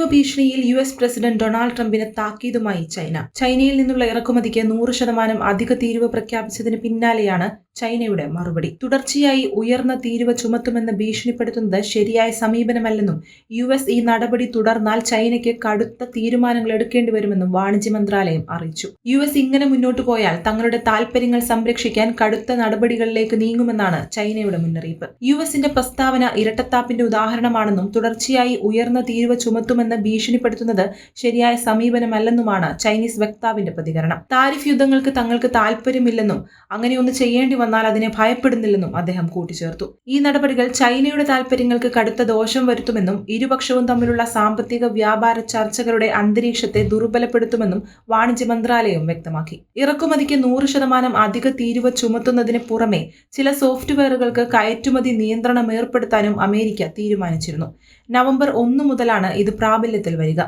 തീരുവ ഭീഷണിയിൽ U S president Donald ട്രംപിന് താക്കീതുമായി ചൈന. ചൈനയിൽ നിന്നുള്ള ഇറക്കുമതിക്ക് നൂറ് ശതമാനം അധിക തീരുവ പ്രഖ്യാപിച്ചതിന് പിന്നാലെയാണ് ചൈനയുടെ മറുപടി. തുടർച്ചയായി ഉയർന്ന തീരുവ ചുമത്തുമെന്ന് ഭീഷണിപ്പെടുത്തുന്നത് ശരിയായ സമീപനമല്ലെന്നും യു എസ് ഈ നടപടി തുടർന്നാൽ ചൈനയ്ക്ക് കടുത്ത തീരുമാനങ്ങൾ എടുക്കേണ്ടി വരുമെന്നും വാണിജ്യ മന്ത്രാലയം അറിയിച്ചു. യു എസ് ഇങ്ങനെ മുന്നോട്ടു പോയാൽ തങ്ങളുടെ താൽപര്യങ്ങൾ സംരക്ഷിക്കാൻ കടുത്ത നടപടികളിലേക്ക് നീങ്ങുമെന്നാണ് ചൈനയുടെ മുന്നറിയിപ്പ്. യു എസിന്റെ പ്രസ്താവന ഇരട്ടത്താപ്പിന്റെ ഉദാഹരണമാണെന്നും തുടർച്ചയായി ഉയർന്ന തീരുവ ചുമത്തുമെന്ന് ഭീഷണിപ്പെടുത്തുന്നത് ശരിയായ സമീപനമല്ലെന്നുമാണ് ചൈനീസ് വക്താവിന്റെ പ്രതികരണം. താരിഫ് യുദ്ധങ്ങൾക്ക് തങ്ങൾക്ക് താൽപര്യമില്ലെന്നും അങ്ങനെയൊന്ന് ചെയ്യേണ്ടി വന്നാൽ അതിനെ ഭയപ്പെടുന്നില്ലെന്നും അദ്ദേഹം കൂട്ടിച്ചേർത്തു. ഈ നടപടികൾ ചൈനയുടെ താൽപര്യങ്ങൾക്ക് കടുത്ത ദോഷം വരുത്തുമെന്നും ഇരുപക്ഷവും തമ്മിലുള്ള സാമ്പത്തിക വ്യാപാര ചർച്ചകളുടെ അന്തരീക്ഷത്തെ ദുർബലപ്പെടുത്തുമെന്നും വാണിജ്യ മന്ത്രാലയം വ്യക്തമാക്കി. ഇറക്കുമതിക്ക് നൂറ് ശതമാനം അധിക തീരുവ ചുമത്തുന്നതിന് പുറമെ ചില സോഫ്റ്റ്വെയറുകൾക്ക് കയറ്റുമതി നിയന്ത്രണം ഏർപ്പെടുത്താനും അമേരിക്ക തീരുമാനിച്ചിരുന്നു. നവംബർ ഒന്ന് മുതലാണ് ഇത് പ്രാബല്യത്തിൽ വരിക.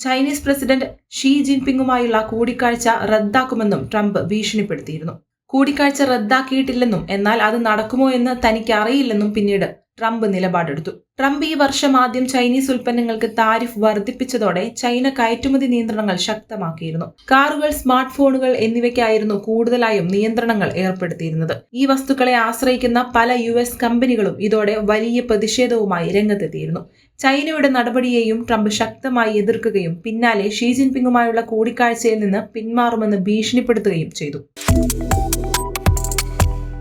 ചൈനീസ് പ്രസിഡന്റ് ഷീ ജിൻപിങ്ങുമായുള്ള കൂടിക്കാഴ്ച റദ്ദാക്കുമെന്നും ട്രംപ് ഭീഷണിപ്പെടുത്തിയിരുന്നു. കൂടിക്കാഴ്ച റദ്ദാക്കിയിട്ടില്ലെന്നും എന്നാൽ അത് നടക്കുമോ എന്ന് തനിക്ക് അറിയില്ലെന്നും പിന്നീട് ട്രംപ് നിലപാടെടുത്തു. ട്രംപ് ഈ വർഷം ആദ്യം ചൈനീസ് ഉൽപ്പന്നങ്ങൾക്ക് താരിഫ് വർദ്ധിപ്പിച്ചതോടെ ചൈന കയറ്റുമതി നിയന്ത്രണങ്ങൾ ശക്തമാക്കിയിരുന്നു. കാറുകൾ സ്മാർട്ട് ഫോണുകൾ എന്നിവയ്ക്കായിരുന്നു കൂടുതലായും നിയന്ത്രണങ്ങൾ ഏർപ്പെടുത്തിയിരുന്നത്. ഈ വസ്തുക്കളെ ആശ്രയിക്കുന്ന പല യു എസ് കമ്പനികളും ഇതോടെ വലിയ പ്രതിഷേധവുമായി രംഗത്തെത്തിയിരുന്നു. ചൈനയുടെ നടപടിയെയും ട്രംപ് ശക്തമായി എതിർക്കുകയും പിന്നാലെ ഷീ ജിൻപിങ്ങുമായുള്ള കൂടിക്കാഴ്ചയിൽ നിന്ന് പിന്മാറുമെന്ന് ഭീഷണിപ്പെടുത്തുകയും ചെയ്തു.